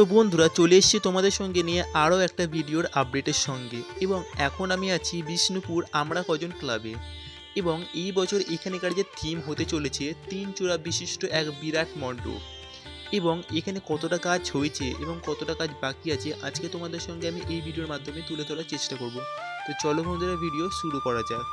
তো বন্ধুরা, চলে এসেছি তোমাদের সঙ্গে নিয়ে আরও একটা ভিডিওর আপডেটের সঙ্গে। এবং এখন আমি আছি বিষ্ণুপুর আমরা কজন ক্লাবে এবং এই বছর এখানকার যে থিম হতে চলেছে, তিন চূড়া বিশিষ্ট এক বিরাট মণ্ডপ। এবং এখানে কতটা কাজ হয়েছে এবং কতটা কাজ বাকি আছে, আজকে তোমাদের সঙ্গে আমি এই ভিডিওর মাধ্যমে তুলে ধরার চেষ্টা করব। তো চলো বন্ধুরা, ভিডিও শুরু করা যাক।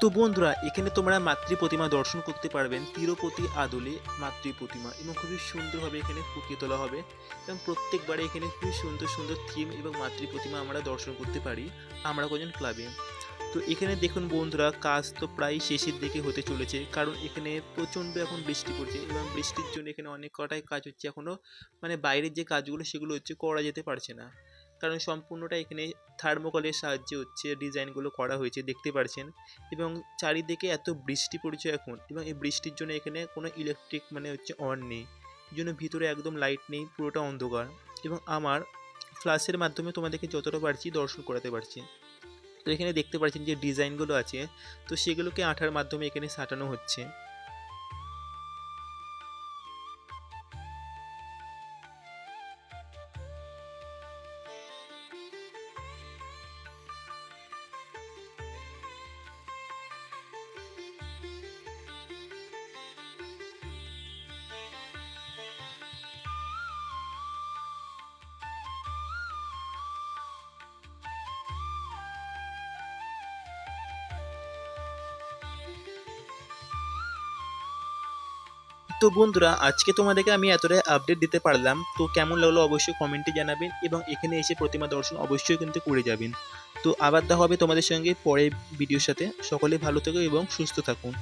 তো বন্ধুরা, এখানে তোমরা মাতৃ প্রতিমা দর্শন করতে পারবেন। তিরুপতি, আদলে মাতৃ প্রতিমা এবং খুবই সুন্দরভাবে এখানে ফুটিয়ে তোলা হবে। এবং প্রত্যেকবারে এখানে খুবই সুন্দর সুন্দর থিম এবং মাতৃ প্রতিমা আমরা দর্শন করতে পারি। আমরা কজন ক্লাবে তো এখানে দেখুন বন্ধুরা, কাজ তো প্রায় শেষের দিকে হতে চলেছে। কারণ এখানে প্রচণ্ড এখন বৃষ্টি পড়ছে এবং বৃষ্টির জন্য এখানে অনেক কটাই কাজ হচ্ছে। এখনও মানে বাইরের যে কাজগুলো সেগুলো হচ্ছে করা যেতে পারছে না। কারণ সম্পূর্ণটা এখানে থার্মোকলের সাহায্যে হচ্ছে ডিজাইনগুলো করা হয়েছে, দেখতে পারছেন। এবং চারিদিকে এত বৃষ্টি পড়ছে এখন, এবং এই বৃষ্টির জন্য এখানে কোনো ইলেকট্রিক মানে হচ্ছে অন নেই। জন্য ভিতরে একদম লাইট নেই, পুরোটা অন্ধকার। এবং আমার ফ্ল্যাশের মাধ্যমে তোমাদেরকে যতটা পারছি দর্শন করাতে পারছি। তো এখানে দেখতে পাচ্ছেন যে ডিজাইনগুলো আছে, তো সেগুলোকে আঠার মাধ্যমে এখানে সাঁটানো হচ্ছে। তো বন্ধুরা, আজকে তোমাদেরকে আমি এতটাই আপডেট দিতে পারলাম। তো কেমন লাগল অবশ্যই কমেন্টে জানাবেন এবং এখানে এসে প্রতিমা দর্শন অবশ্যই কিন্তু করে যাবেন। তো আবার দেখা হবে তোমাদের সঙ্গে পরের ভিডিওর সাথে। সকলে ভালো থেকো এবং সুস্থ থাকুন।